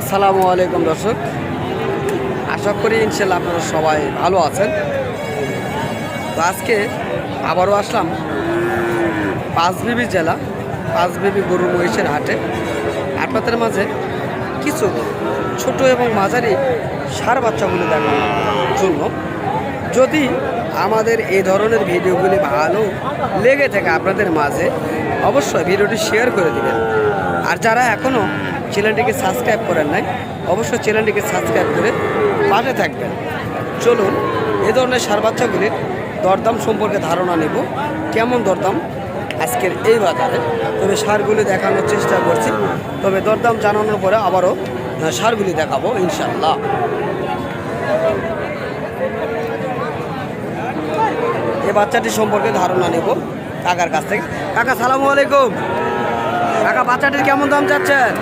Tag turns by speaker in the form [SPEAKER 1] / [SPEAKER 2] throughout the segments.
[SPEAKER 1] আসসালামু আলাইকুম দর্শক। আশা করি ইনশাল্লাহ আপনারা সবাই ভালো আছেন। তো আজকে আবারও আসলাম পাঁচবিবি জেলা, পাঁচবিবি গরু মহিষের হাটে। আপনাদের মাঝে কিছু ছোট এবং মাঝারি সার বাচ্চাগুলো দেখানোর জন্য। যদি আমাদের এই ধরনের ভিডিওগুলি ভালো লেগে থাকে আপনাদের মাঝে, অবশ্যই ভিডিওটি শেয়ার করে দিবেন। আর যারা এখনও চ্যানেলটিকে সাবস্ক্রাইব করেন নাই, অবশ্যই চ্যানেলটিকে সাবস্ক্রাইব করে পাশে থাকবেন। চলুন, এ ধরনের সার বাচ্চাগুলির দরদাম সম্পর্কে ধারণা নেব। কেমন দরদাম? আজকের এই বাজারে। তবে সারগুলি দেখানোর চেষ্টা করছি। তবে দরদাম জানানোর পরে আবারও সারগুলি দেখাবো ইনশাল্লাহ এই বাচ্চাটি সম্পর্কে ধারণা নেব, কাকার কাছ থেকে। কাকা, সালামু আলাইকুম। কাকা বাচ্চাটির কেমন দাম চাচ্ছেন?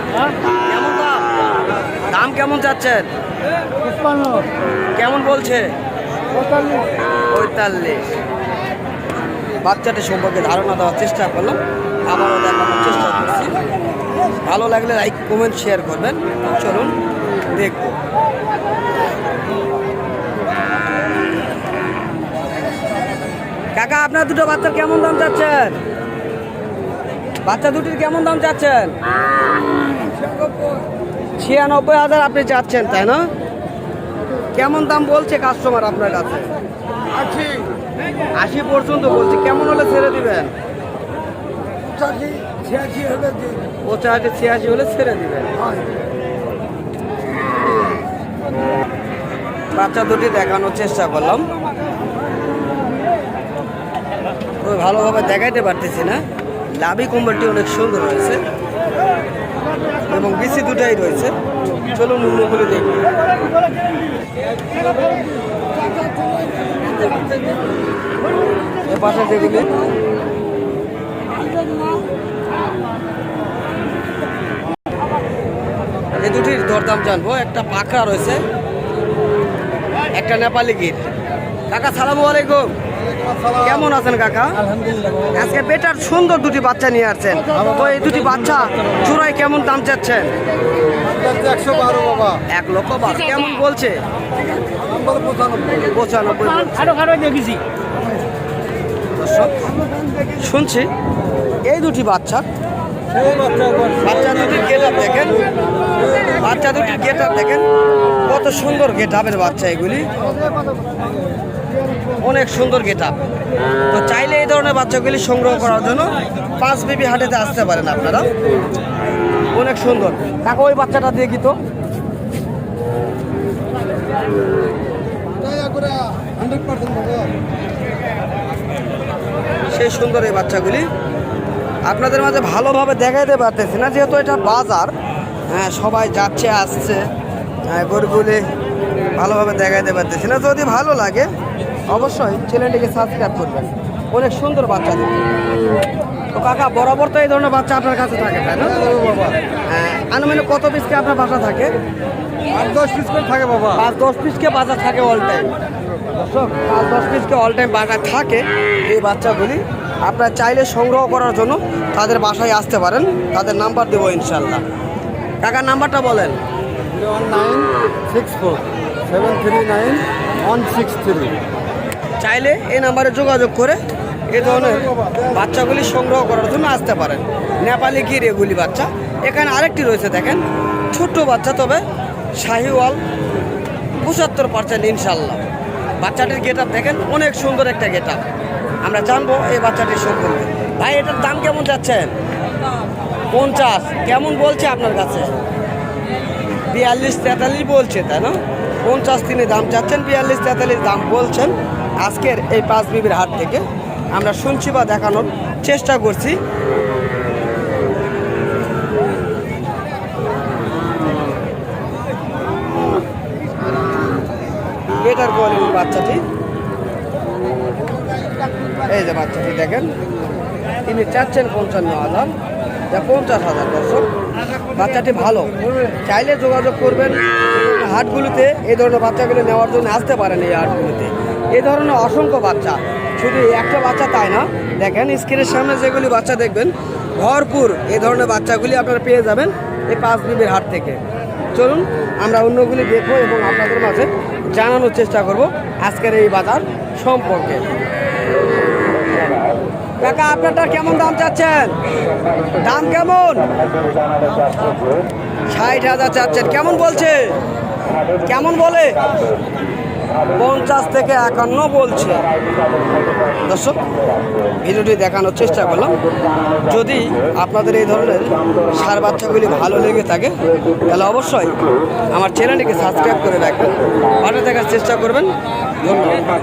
[SPEAKER 1] কেমন দাম? দাম কেমন চাচ্ছেন? কেমন বলছে? পঁয়তাল্লিশ। বাচ্চাটি সম্পর্কে ধারণা দেওয়ার চেষ্টা করলাম। আবারও দেখানোর চেষ্টা করছি। ভালো লাগলে লাইক কমেন্ট শেয়ার করবেন। চলুন দেখব। কাকা আপনার দুটো বাচ্চার কেমন দাম চাচ্ছেন? বাচ্চা দুটির কেমন দাম চাচ্ছেন? ছিয়ানব্বই হাজার আপনি চাচ্ছেন তাই না? কেমন দাম বলছে কাস্টমার আপনার কাছে?
[SPEAKER 2] আশি।
[SPEAKER 1] আশি পর্যন্ত বলছে কেমন হলে ছেড়ে দিবেন?
[SPEAKER 2] পঁচাশি ছিয়াশি হলে
[SPEAKER 1] ছেড়ে দিবেন। বাচ্চা দুটি দেখানোর চেষ্টা করলাম। ভালোভাবে দেখাইতে পারতেছি না। লাভি কোম্পানিটি অনেক সুন্দর রয়েছে। এবং বিসি দুটাই রয়েছে। চলুন অন্যগুলি দেখি। এ পাশে এই দুটির দরদাম জানব। একটা পাখরা রয়েছে, একটা নেপালি গির। কাকা, সালামু আলাইকুম। কেমন আছেন কাকা? আজকে বেটার সুন্দর দুটি বাচ্চা নিয়ে আসছেন। তো এই দুটি বাচ্চা চূড়াই কেমন দাম চাচ্ছেন? এক লক্ষ বারো। কেমন বলছে?
[SPEAKER 2] পঁচানব্বই
[SPEAKER 1] শুনছি এই দুটি বাচ্চা
[SPEAKER 2] বাচ্চা
[SPEAKER 1] বাচ্চা দুটির গেট দেখেন বাচ্চা দুটির গেট দেখেন কত সুন্দর গেট আপের বাচ্চা এগুলি। অনেক সুন্দর গেট। তো চাইলে এই ধরনের বাচ্চাগুলি সংগ্রহ করার জন্য পাঁচ বিবি হাটেতে আসতে পারেন আপনারা। অনেক সুন্দর। তাকে ওই বাচ্চাটা দিয়ে তো?
[SPEAKER 2] হান্ড্রেড পার্সেন্ট বাবা
[SPEAKER 1] সেই সুন্দর এই বাচ্চাগুলি। আপনাদের মাঝে ভালোভাবে দেখাইতে পারতেছি না যেহেতু এটা বাজার। হ্যাঁ সবাই যাচ্ছে আসছে। হ্যাঁ, গরুগুলি ভালোভাবে দেখাইতে পারতেছি না। যদি ভালো লাগে অবশ্যই চ্যানেলটিকে সাবস্ক্রাইব করবেন। অনেক সুন্দর বাচ্চা তো কাকা বরাবর তো এই ধরনের বাচ্চা আপনার কাছে থাকে তাই না?
[SPEAKER 2] বাবা
[SPEAKER 1] হ্যাঁ আনুমানিক কত পিসকে আপনার বাসা থাকে?
[SPEAKER 2] আট দশ পিস করে থাকে বাবা।
[SPEAKER 1] পাঁচ দশ পিসকে বাজার থাকে অল টাইম দর্শক পাঁচ দশ পিসকে অল টাইম বাজার থাকে? এই বাচ্চাগুলি আপনারা চাইলে সংগ্রহ করার জন্য তাদের বাসায় আসতে পারেন। তাদের নাম্বার দেবো ইনশাল্লাহ কাকার নাম্বারটা বলেন।
[SPEAKER 2] One nine six four seven three nine one six three.
[SPEAKER 1] চাইলে এই নাম্বারে যোগাযোগ করে এ ধরনের বাচ্চাগুলি সংগ্রহ করার জন্য আসতে পারেন। নেপালি গির এগুলি বাচ্চা। এখানে আরেকটি রয়েছে, দেখেন। ছোট্ট বাচ্চা, তবে শাহিওয়াল পঁচাত্তর পার্সেন্ট ইনশাল্লাহ বাচ্চাটির গেট দেখেন, অনেক সুন্দর একটা গেট আমরা জানব এই বাচ্চাটির সম্পর্কে। ভাই, এটার দাম কেমন যাচ্ছেন পঞ্চাশ। কেমন বলছে আপনার কাছে? বিয়াল্লিশ তেতাল্লিশ বলছে, তাই না? পঞ্চাশ তিনি দাম চাচ্ছেন, বিয়াল্লিশ তেতাল্লিশ দাম বলছেন। আজকের এই পাঁচ বিবির হাট থেকে আমরা শুনছি বা দেখানোর চেষ্টা করছি। বেটার কোয়ালিটির বাচ্চাটি। এই যে বাচ্চাটি দেখেন, তিনি চাচ্ছেন পঞ্চান্ন হাজার, যা পঞ্চাশ হাজার দর্শক। বাচ্চাটি ভালো। চাইলে যোগাযোগ করবেন। হাটগুলিতে এই ধরনের বাচ্চাগুলো নেওয়ার জন্য আসতে পারেন এই হাটগুলিতে। এই ধরনের অসংখ্য বাচ্চা। শুধু একটা বাচ্চা তাই না? দেখেন, স্ক্রিনের সামনে যেগুলি বাচ্চা দেখবেন, ভরপুর এই ধরনের বাচ্চাগুলি আপনারা পেয়ে যাবেন এই পাঁচ বিবির হাট থেকে। চলুন, আমরা অন্যগুলি দেখব এবং আপনাদের মাঝে জানানোর চেষ্টা করব আজকের এই বাজার সম্পর্কে। কাকা, আপনারটা কেমন দাম চাচ্ছেন? দাম কেমন? ষাট হাজার চাচ্ছেন। কেমন বলছে? কেমন বলে? পঞ্চাশ থেকে একান্ন বলছে। দর্শক, ভিডিওটি দেখানোর চেষ্টা করলাম। যদি আপনাদের এই ধরনের সার বাচ্চাগুলি ভালো লেগে থাকে, তাহলে অবশ্যই আমার চ্যানেলটিকে সাবস্ক্রাইব করে রাখবেন। পাশে দেখার চেষ্টা করবেন। ধন্যবাদ।